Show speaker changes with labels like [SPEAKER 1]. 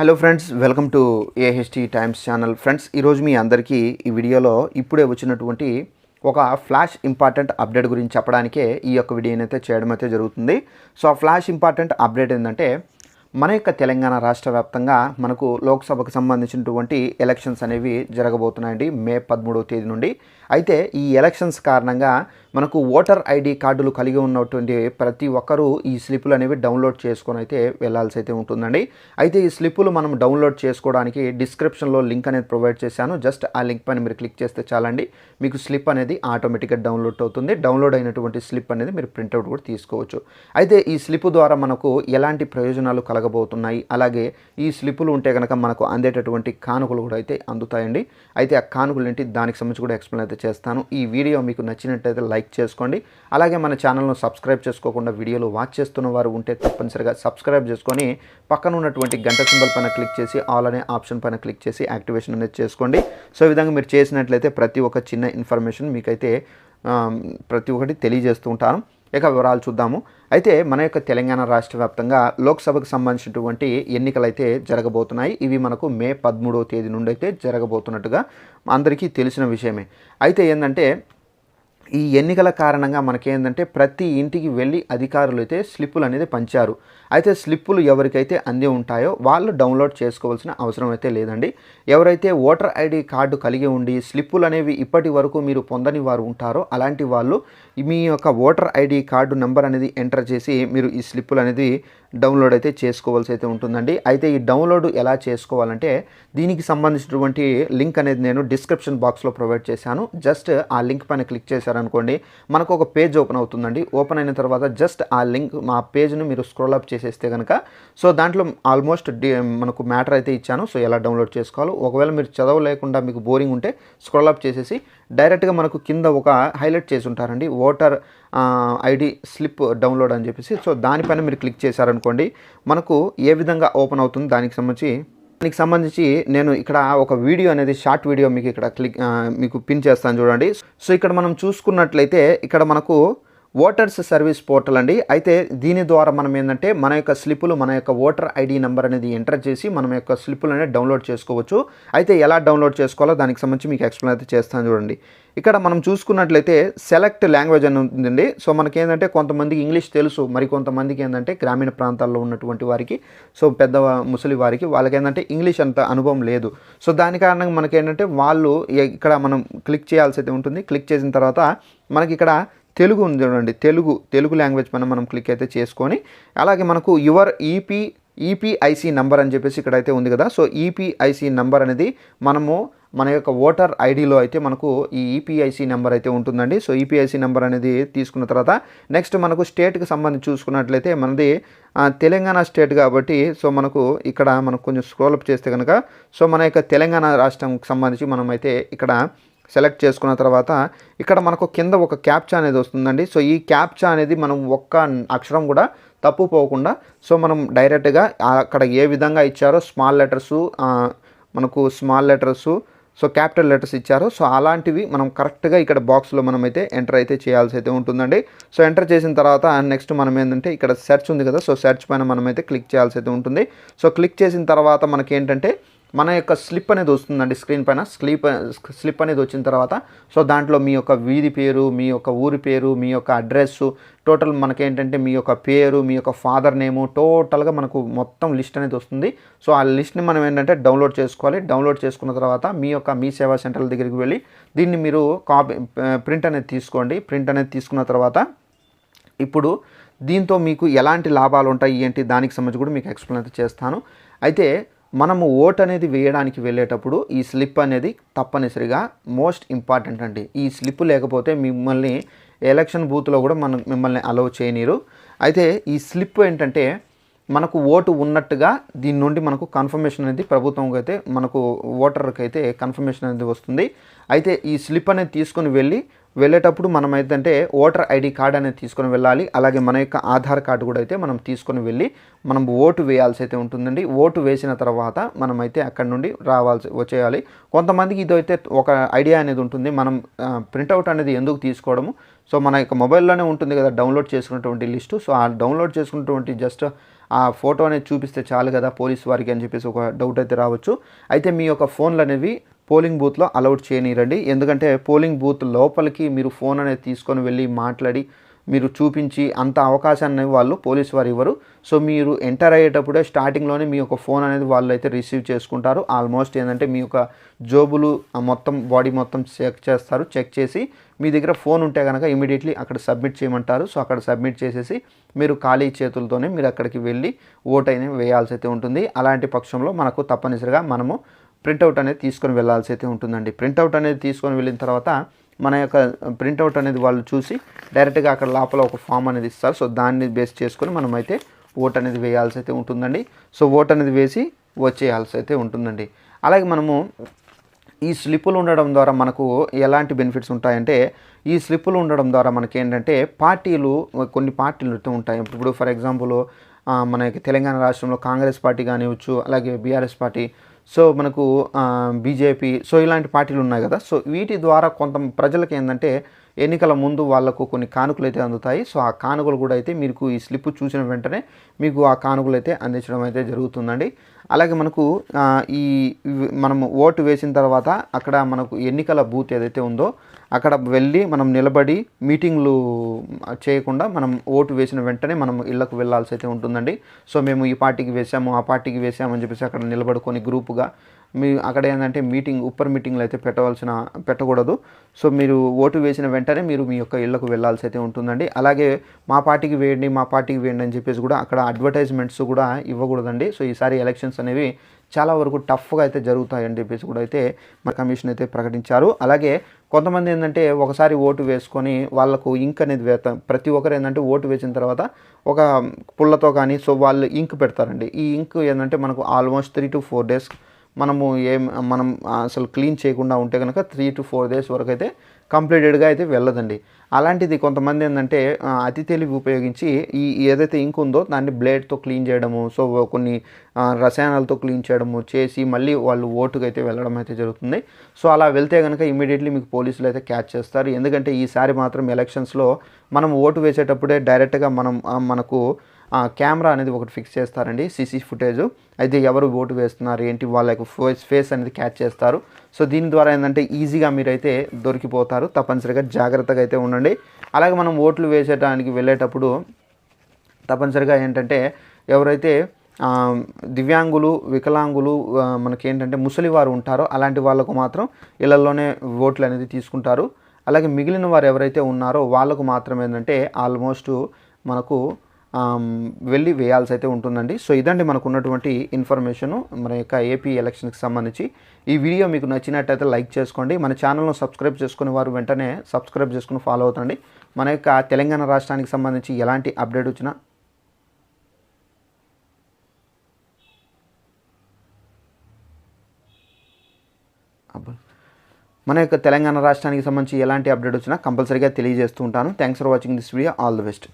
[SPEAKER 1] Hello friends welcome to AHT times channel friends ఈరోజు మీ అందరికీ ఈ వీడియోలో ఇప్పుడే వచ్చినటువంటి ఒక ఫ్లాష్ ఇంపార్టెంట్ అప్డేట్ గురించి చెప్పడానికే ఈ యొక్క వీడియోని అయితే చేయడం అయితే జరుగుతుంది. సో ఆ ఫ్లాష్ ఇంపార్టెంట్ అప్డేట్ ఏంటంటే మన యొక్క తెలంగాణ రాష్ట్ర వ్యాప్తంగా మనకు లోక్సభకు సంబంధించినటువంటి ఎలక్షన్స్ అనేవి జరగబోతున్నాయండి మే పదమూడవ తేదీ నుండి. అయితే ఈ ఎలక్షన్స్ కారణంగా మనకు ఓటర్ ఐడి కార్డులు కలిగి ఉన్నటువంటి ప్రతి ఒక్కరూ ఈ స్లిప్పులు అనేవి డౌన్లోడ్ చేసుకొని అయితే వెళ్ళాల్సి అయితే ఉంటుందండి. అయితే ఈ స్లిప్పులు మనం డౌన్లోడ్ చేసుకోవడానికి డిస్క్రిప్షన్లో లింక్ అనేది ప్రొవైడ్ చేశాను. జస్ట్ ఆ లింక్ పైన మీరు క్లిక్ చేస్తే చాలండి. మీకు స్లిప్ అనేది ఆటోమేటిక్గా డౌన్లోడ్ అవుతుంది. డౌన్లోడ్ అయినటువంటి స్లిప్ అనేది మీరు ప్రింట్అవుట్ కూడా తీసుకోవచ్చు. అయితే ఈ స్లిప్ ద్వారా మనకు ఎలాంటి ప్రయోజనాలు కలగబోతున్నాయి? అలాగే ఈ స్లిప్పులు ఉంటే కనుక మనకు అందేటటువంటి కానుకలు కూడా అయితే అందుతాయండి. అయితే ఆ కానుకలు ఏంటి? దానికి సంబంధించి కూడా ఎక్స్ప్లెయిన్ అయితే చేస్తాను. ఈ వీడియో మీకు నచ్చినట్టయితే లైక్ చేసుకోండి. అలాగే మన ఛానల్ను సబ్స్క్రైబ్ చేసుకోకుండా వీడియోలు వాచ్ చేస్తున్న వారు ఉంటే తప్పనిసరిగా సబ్స్క్రైబ్ చేసుకొని పక్కన ఉన్నటువంటి గంట సింబల్ పైన క్లిక్ చేసి ఆల్ అనే ఆప్షన్ పైన క్లిక్ చేసి యాక్టివేషన్ అనేది చేసుకోండి. సో ఈ విధంగా మీరు చేసినట్లయితే ప్రతి ఒక్క చిన్న ఇన్ఫర్మేషన్ మీకైతే ప్రతి ఒక్కటి తెలియజేస్తూ ఉంటాను. ఇక వివరాలు చూద్దాము. అయితే మన యొక్క తెలంగాణ రాష్ట్ర వ్యాప్తంగా లోక్సభకు సంబంధించినటువంటి ఎన్నికలు అయితే జరగబోతున్నాయి. ఇవి మనకు మే పదమూడవ తేదీ నుండి అయితే జరగబోతున్నట్టుగా అందరికీ తెలిసిన విషయమే. అయితే ఏంటంటే ఈ ఎన్నికల కారణంగా మనకేందంటే ప్రతి ఇంటికి వెళ్ళి అధికారులు అయితే స్లిప్పులు అనేది పంచారు. అయితే స్లిప్పులు ఎవరికైతే అంది ఉంటాయో వాళ్ళు డౌన్లోడ్ చేసుకోవాల్సిన అవసరం అయితే లేదండి. ఎవరైతే ఓటర్ ఐడి కార్డు కలిగి ఉండి స్లిప్పులు అనేవి ఇప్పటి వరకు మీరు పొందని వారు ఉంటారో అలాంటి వాళ్ళు మీ యొక్క ఓటర్ ఐడి కార్డు నెంబర్ అనేది ఎంటర్ చేసి మీరు ఈ స్లిప్పులు అనేది డౌన్లోడ్ అయితే చేసుకోవాల్సి అయితే ఉంటుందండి. అయితే ఈ డౌన్లోడ్ ఎలా చేసుకోవాలంటే దీనికి సంబంధించినటువంటి లింక్ అనేది నేను డిస్క్రిప్షన్ బాక్స్లో ప్రొవైడ్ చేశాను. జస్ట్ ఆ లింక్ పైన క్లిక్ చేశారు చేశారనుకోండి మనకు ఒక పేజ్ ఓపెన్ అవుతుందండి. ఓపెన్ అయిన తర్వాత జస్ట్ ఆ లింక్ మా పేజ్ను మీరు స్క్రోల్ అప్ చేసేస్తే కనుక సో దాంట్లో ఆల్మోస్ట్ మనకు మ్యాటర్ అయితే ఇచ్చాను. సో ఎలా డౌన్లోడ్ చేసుకోవాలో. ఒకవేళ మీరు చదవలేకుండా మీకు బోరింగ్ ఉంటే స్క్రోల్ అప్ చేసేసి డైరెక్ట్గా మనకు కింద ఒక హైలైట్ చేసి ఉంటారండి ఓటర్ ఐడి స్లిప్ డౌన్లోడ్ అని చెప్పేసి. సో దానిపైన మీరు క్లిక్ చేశారనుకోండి మనకు ఏ విధంగా ఓపెన్ అవుతుంది? దానికి సంబంధించి దానికి సంబంధించి నేను ఇక్కడ ఒక వీడియో అనేది షార్ట్ వీడియో మీకు ఇక్కడ క్లిక్ మీకు పిన్ చేస్తాను చూడండి. సో ఇక్కడ మనం చూసుకున్నట్లయితే ఇక్కడ మనకు ఓటర్స్ సర్వీస్ పోర్టల్ అండి. అయితే దీని ద్వారా మనం ఏంటంటే మన యొక్క స్లిప్పులు మన యొక్క ఓటర్ ఐడి నెంబర్ అనేది ఎంటర్ చేసి మన యొక్క స్లిప్పులు అనేది డౌన్లోడ్ చేసుకోవచ్చు. అయితే ఎలా డౌన్లోడ్ చేసుకోవాలో దానికి సంబంధించి మీకు ఎక్స్ప్లెయిన్ అయితే చేస్తాను చూడండి. ఇక్కడ మనం చూసుకున్నట్లయితే సెలెక్ట్ లాంగ్వేజ్ అని ఉందండి. సో మనకి ఏంటంటే కొంతమందికి ఇంగ్లీష్ తెలుసు. మరి కొంతమందికి ఏంటంటే గ్రామీణ ప్రాంతాల్లో ఉన్నటువంటి వారికి సో పెద్ద ముసలి వారికి వాళ్ళకి ఏంటంటే ఇంగ్లీష్ అంత అనుభవం లేదు. సో దాని కారణంగా మనకి ఏంటంటే వాళ్ళు ఇక్కడ మనం క్లిక్ చేయాల్సి అయితే ఉంటుంది. క్లిక్ చేసిన తర్వాత మనకి ఇక్కడ తెలుగు ఉంది చూడండి. తెలుగు తెలుగు లాంగ్వేజ్ పైన మనం క్లిక్ అయితే చేసుకొని అలాగే మనకు యువర్ ఈపీ ఈపీఐసి నంబర్ అని చెప్పేసి ఇక్కడైతే ఉంది కదా. సో ఈపీఐసి నంబర్ అనేది మనము మన యొక్క ఓటర్ ఐడిలో అయితే మనకు ఈ ఈపీఐసి నెంబర్ అయితే ఉంటుందండి. సో ఈపీఐసి నెంబర్ అనేది తీసుకున్న తర్వాత నెక్స్ట్ మనకు స్టేట్కి సంబంధించి చూసుకున్నట్లయితే మనది తెలంగాణ స్టేట్ కాబట్టి సో మనకు ఇక్కడ మనకు కొంచెం స్క్రోల్ అప్ చేస్తే కనుక సో మన యొక్క తెలంగాణ రాష్ట్రంకి సంబంధించి మనమైతే ఇక్కడ సెలెక్ట్ చేసుకున్న తర్వాత ఇక్కడ మనకు కింద ఒక క్యాప్చా అనేది వస్తుందండి. సో ఈ క్యాప్చా అనేది మనం ఒక్క అక్షరం కూడా తప్పు పోకుండా సో మనం డైరెక్ట్గా అక్కడ ఏ విధంగా ఇచ్చారో స్మాల్ లెటర్సు మనకు small letters so capital letters ఇచ్చారు సో అలాంటివి మనం కరెక్ట్గా ఇక్కడ బాక్స్లో మనం అయితే ఎంటర్ అయితే చేయాల్సి అయితే ఉంటుందండి. సో ఎంటర్ చేసిన తర్వాత నెక్స్ట్ మనం ఏంటంటే ఇక్కడ సెర్చ్ ఉంది కదా సో సెర్చ్ పైన మనం అయితే క్లిక్ చేయాల్సి అయితే ఉంటుంది. సో క్లిక్ చేసిన తర్వాత మనకి ఏంటంటే మన యొక్క స్లిప్ అనేది వస్తుందండి స్క్రీన్ పైన. స్లిప్ స్లిప్ అనేది వచ్చిన తర్వాత సో దాంట్లో మీ యొక్క వీధి పేరు మీ యొక్క ఊరి పేరు మీ యొక్క అడ్రస్సు టోటల్ మనకేంటంటే మీ యొక్క పేరు మీ యొక్క ఫాదర్ నేము టోటల్గా మనకు మొత్తం లిస్ట్ అనేది వస్తుంది. సో ఆ లిస్ట్ని మనం ఏంటంటే డౌన్లోడ్ చేసుకోవాలి. డౌన్లోడ్ చేసుకున్న తర్వాత మీ యొక్క మీ సేవా సెంటర్ల దగ్గరికి వెళ్ళి దీన్ని మీరు కాపీ ప్రింట్ అనేది తీసుకోండి. ప్రింట్ అనేది తీసుకున్న తర్వాత ఇప్పుడు దీంతో మీకు ఎలాంటి లాభాలు ఉంటాయి ఏంటి దానికి సంబంధించి కూడా మీకు ఎక్స్ప్లెయిన్ అయితే చేస్తాను. అయితే మనము ఓట్ అనేది వేయడానికి వెళ్ళేటప్పుడు ఈ స్లిప్ అనేది తప్పనిసరిగా మోస్ట్ ఇంపార్టెంట్ అండి. ఈ స్లిప్ లేకపోతే మిమ్మల్ని ఎలక్షన్ బూత్లో కూడా మనం మిమ్మల్ని అలౌ చేయనీరు అయితే ఈ స్లిప్ ఏంటంటే మనకు ఓటు ఉన్నట్టుగా దీని నుండి మనకు కన్ఫర్మేషన్ అనేది ప్రభుత్వంకి అయితే మనకు ఓటర్కి అయితే కన్ఫర్మేషన్ అనేది వస్తుంది. అయితే ఈ స్లిప్ అనేది తీసుకొని వెళ్ళి వెళ్ళేటప్పుడు మనం అయితే ఓటర్ ఐడి కార్డ్ అనేది తీసుకొని వెళ్ళాలి. అలాగే మన యొక్క ఆధార్ కార్డు కూడా అయితే మనం తీసుకొని వెళ్ళి మనం ఓటు వేయాల్సి అయితే ఉంటుందండి. ఓటు వేసిన తర్వాత మనమైతే అక్కడ నుండి రావాల్సి వచ్చేయాలి. కొంతమందికి ఇదైతే ఒక ఐడియా అనేది ఉంటుంది. మనం ప్రింట్అవుట్ అనేది ఎందుకు తీసుకోవడము? సో మన యొక్క మొబైల్లోనే ఉంటుంది కదా డౌన్లోడ్ చేసుకున్నటువంటి లిస్టు. సో ఆ డౌన్లోడ్ చేసుకున్నటువంటి జస్ట్ ఆ ఫోటో అనేది చూపిస్తే చాలు కదా పోలీస్ వారికి అని చెప్పేసి ఒక డౌట్ అయితే రావచ్చు. అయితే మీ యొక్క ఫోన్లు అనేవి పోలింగ్ బూత్లో అలౌడ్ చేయనిరండి. ఎందుకంటే పోలింగ్ బూత్ లోపలికి మీరు ఫోన్ అనేది తీసుకొని వెళ్ళి మాట్లాడి మీరు చూపించి అంత అవకాశాన్ని వాళ్ళు పోలీస్ వారు ఇవ్వరు. సో మీరు ఎంటర్ అయ్యేటప్పుడే స్టార్టింగ్లోనే మీ యొక్క ఫోన్ అనేది వాళ్ళు అయితే రిసీవ్ చేసుకుంటారు. ఆల్మోస్ట్ ఏంటంటే మీ యొక్క జోబులు మొత్తం బాడీ మొత్తం చెక్ చేస్తారు. చెక్ చేసి మీ దగ్గర ఫోన్ ఉంటే కనుక ఇమీడియట్లీ అక్కడ సబ్మిట్ చేయమంటారు. సో అక్కడ సబ్మిట్ చేసేసి మీరు ఖాళీ చేతులతోనే మీరు అక్కడికి వెళ్ళి ఓట్ అయినా వేయాల్సి అయితే ఉంటుంది. అలాంటి పక్షంలో మనకు తప్పనిసరిగా మనము ప్రింట్అవుట్ అనేది తీసుకొని వెళ్ళాల్సి అయితే ఉంటుందండి. ప్రింట్అవుట్ అనేది తీసుకొని వెళ్ళిన తర్వాత మన యొక్క ప్రింట్అవుట్ అనేది వాళ్ళు చూసి డైరెక్ట్గా అక్కడ లోపల ఒక ఫామ్ అనేది ఇస్తారు. సో దాన్ని బేస్ చేసుకొని మనం అయితే ఓట్ అనేది వేయాల్సి అయితే ఉంటుందండి. సో ఓట్ అనేది వేసి వచ్చేయాల్సి అయితే ఉంటుందండి. అలాగే మనము ఈ స్లిప్పులు ఉండడం ద్వారా మనకు ఎలాంటి బెనిఫిట్స్ ఉంటాయంటే ఈ స్లిప్పులు ఉండడం ద్వారా మనకి ఏంటంటే పార్టీలు కొన్ని పార్టీలు అయితే ఉంటాయి. ఇప్పుడు ఫర్ ఎగ్జాంపుల్ మనకి తెలంగాణ రాష్ట్రంలో కాంగ్రెస్ పార్టీ కానివచ్చు అలాగే బీఆర్ఎస్ పార్టీ సో మనకు బీజేపీ సో ఇలాంటి పార్టీలు ఉన్నాయి కదా. సో వీటి ద్వారా కొంత ప్రజలకు ఏంటంటే ఎన్నికల ముందు వాళ్ళకు కొన్ని కానుకలు అయితే అందుతాయి. సో ఆ కానుకలు కూడా అయితే మీకు ఈ స్లిప్ చూసిన వెంటనే మీకు ఆ కానుకలు అయితే అందించడం అయితే జరుగుతుందండి. అలాగే మనకు ఈ మనము ఓటు వేసిన తర్వాత అక్కడ మనకు ఎన్నికల బూత్ ఏదైతే ఉందో అక్కడ వెళ్ళి మనం నిలబడి మీటింగ్లు చేయకుండా మనం ఓటు వేసిన వెంటనే మనం ఇళ్ళకు వెళ్ళాల్సి అయితే ఉంటుందండి. సో మేము ఈ పార్టీకి వేసాము ఆ పార్టీకి వేసాము అని చెప్పేసి అక్కడ నిలబడుకొని గ్రూపుగా మీ అక్కడ ఏంటంటే మీటింగ్ ఉప్పర్ మీటింగ్లు అయితే పెట్టవలసిన పెట్టకూడదు. సో మీరు ఓటు వేసిన వెంటనే మీరు మీ యొక్క ఇళ్ళకు వెళ్ళాల్సి అయితే ఉంటుందండి. అలాగే మా పార్టీకి వేయండి మా పార్టీకి వేయండి అని చెప్పేసి కూడా అక్కడ అడ్వర్టైజ్మెంట్స్ కూడా ఇవ్వకూడదండి. సో ఈసారి ఎలక్షన్స్ అనేవి చాలా వరకు టఫ్గా అయితే జరుగుతాయని చెప్పేసి కూడా అయితే మన కమిషన్ అయితే ప్రకటించారు. అలాగే కొంతమంది ఏంటంటే ఒకసారి ఓటు వేసుకొని వాళ్ళకు ఇంక్ అనేది వేత ప్రతి ఒక్కరు ఏంటంటే ఓటు వేసిన తర్వాత ఒక పుల్లతో కానీ సో వాళ్ళు ఇంక్ పెడతారండి. ఈ ఇంక్ ఏంటంటే మనకు almost three to four days మనము ఏం మనం అసలు క్లీన్ చేయకుండా ఉంటే కనుక త్రీ టు ఫోర్ డేస్ వరకు అయితే కంప్లీటెడ్గా అయితే వెళ్ళదండి. అలాంటిది కొంతమంది ఏంటంటే అతి తెలివి ఉపయోగించి ఈ ఏదైతే ఇంక్ ఉందో దాన్ని బ్లేడ్తో క్లీన్ చేయడము సో కొన్ని రసాయనాలతో క్లీన్ చేయడము చేసి మళ్ళీ వాళ్ళు ఓటుకు అయితే వెళ్ళడం అయితే జరుగుతుంది. సో అలా వెళ్తే కనుక ఇమీడియట్లీ మీకు పోలీసులు అయితే క్యాచ్ చేస్తారు. ఎందుకంటే ఈసారి మాత్రం ఎలక్షన్స్లో మనం ఓటు వేసేటప్పుడే డైరెక్ట్గా మనం మనకు కెమెరా అనేది ఒకటి ఫిక్స్ చేస్తారండి సీసీ ఫుటేజ్. అయితే ఎవరు ఓటు వేస్తున్నారు ఏంటి వాళ్ళ యొక్క ఫేస్ ఫేస్ అనేది క్యాచ్ చేస్తారు. సో దీని ద్వారా ఏంటంటే ఈజీగా మీరైతే దొరికిపోతారు. తప్పనిసరిగా జాగ్రత్తగా అయితే ఉండండి. అలాగే మనం ఓట్లు వేసేటానికి వెళ్ళేటప్పుడు తప్పనిసరిగా ఏంటంటే ఎవరైతే దివ్యాంగులు వికలాంగులు ఆ, మనకేంటంటే ముసలివారు ఉంటారో అలాంటి వాళ్ళకు మాత్రం ఇళ్ళలోనే ఓట్లు అనేది తీసుకుంటారు. అలాగే మిగిలిన వారు ఎవరైతే ఉన్నారో వాళ్ళకు మాత్రం ఏంటంటే ఆల్మోస్ట్ మనకు వెళ్ళి వేయాల్సి అయితే ఉంటుందండి. సో ఇదండి మనకు ఉన్నటువంటి ఇన్ఫర్మేషను. మన యొక్క ఏపీ ఎలక్షన్కి సంబంధించి ఈ వీడియో మీకు నచ్చినట్టయితే లైక్ చేసుకోండి. మన ఛానల్ను సబ్స్క్రైబ్ చేసుకునే వారు వెంటనే సబ్స్క్రైబ్ చేసుకుని ఫాలో అవుతండి. మన యొక్క తెలంగాణ రాష్ట్రానికి సంబంధించి ఎలాంటి అప్డేట్ వచ్చినా మన యొక్క తెలంగాణ రాష్ట్రానికి సంబంధించి ఎలాంటి అప్డేట్ వచ్చినా కంపల్సరీగా తెలియజేస్తూ ఉంటాను. Thanks for watching this video all the best